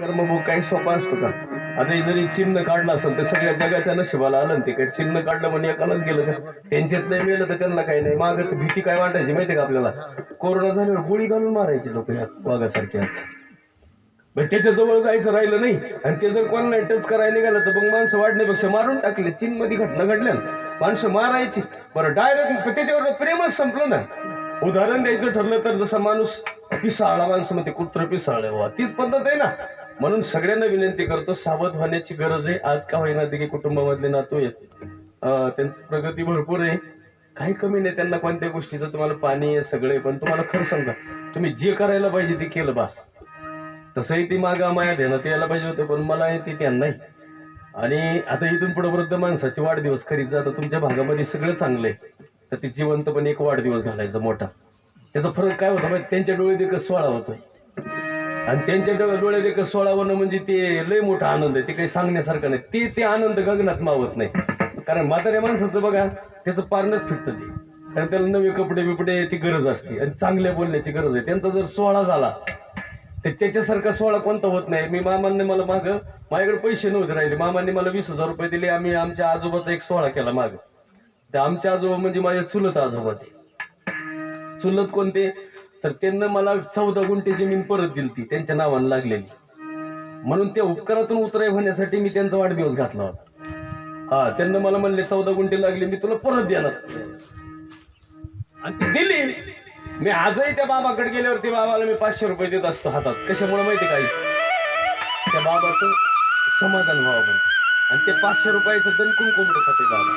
कर्मभोग काही सोपा असतो का? आता जरी चिन्ह काढलं असेल तर सगळ्या जगाच्या नशिबाला आलं ते काय चिन्ह काढलं म्हणजे एकालाच गेलं का? त्यांच्यात नाही मिळलं तर त्यांना काही नाही. माग तर भीती काय वाटायची माहिती का आपल्याला? कोरोना झाल्यावर गोळी घालून मारायची लोक या वाघासारखे पण त्याच्याजवळ जायचं राहिलं नाही. आणि ते जर कोणाला टच करायला निघालं तर मग माणसं वाढण्यापेक्षा मारून टाकले. चीन मध्ये घटना घडल्या. माणसं मारायची. बरं डायरेक्ट त्याच्यावर प्रेमच संपलं ना उदाहरण द्यायचं ठरलं तर जसा माणूस पिसाळा माणसं कुत्र पिसाळ बाबा तीच पद्धत आहे ना. म्हणून सगळ्यांना विनंती करतो सावध होण्याची गरज आहे. आज का होईना देखील कुटुंबामधले नातू आहेत. त्यांची प्रगती भरपूर आहे. काही कमी नाही त्यांना कोणत्या गोष्टीचं तुम्हाला पाणी आहे सगळे पण तुम्हाला खरं सांगा तुम्ही जे करायला पाहिजे ते केलं बास. तसंही ती मागा माया ध्यानात यायला पाहिजे होतं पण मला आहे ती त्यांनाही आणि आता इथून पुढे वृद्ध माणसाची वाढदिवस खरीच जातं तुमच्या भागामध्ये सगळं चांगलं आहे. तर ती जिवंतपणे एक वाढदिवस घालायचा मोठा. त्याचा फरक काय होता माहिती? त्यांच्या डोळे देखत सोळा होतोय आणि त्यांच्या डो- डोळे देखत सोळा होणं म्हणजे ते लय मोठा आनंद आहे. ते काही सांगण्यासारखं नाही. ते ते आनंद गगनात मावत नाही. कारण म्हाताऱ्या माणसाचं बघा त्याचं पारणच फिटतं ते. कारण त्याला नवे कपडे बिपडे ती गरज असते. आणि चांगल्या बोलण्याची गरज आहे. त्यांचा जर सोहळा झाला तर त्याच्यासारखा सोहळा कोणता होत नाही. मी मामांनी मला माग माझ्याकडे पैसे नव्हते राहिले. मामांनी मला वीस हजार रुपये दिले. आम्ही आमच्या आजोबाचा एक सोहळा केला माग. तर आमच्या आजोबा म्हणजे माझ्या चुलत आजोबा ते. चुलत कोणते? तर त्यांना मला चौदा गुंठे जमीन परत दिली ती त्यांच्या नावानं लागलेली. म्हणून त्या उपकारातून उतराय होण्यासाठी मी त्यांचा वाढदिवस घातला होता. हा त्यांना मला म्हणले चौदा गुंठे लागले मी तुला परत देणार. आणि ती दिली. मी आजही त्या बाबाकडे गेल्यावरती बाबाला मी पाचशे रुपये देत असतो हातात. कशामुळे माहिती काही त्या बाबाचं समाधान व्हावं म्हणून. आणि ते पाचशे रुपयाचं दणकून कोंबडं खाते बाबा.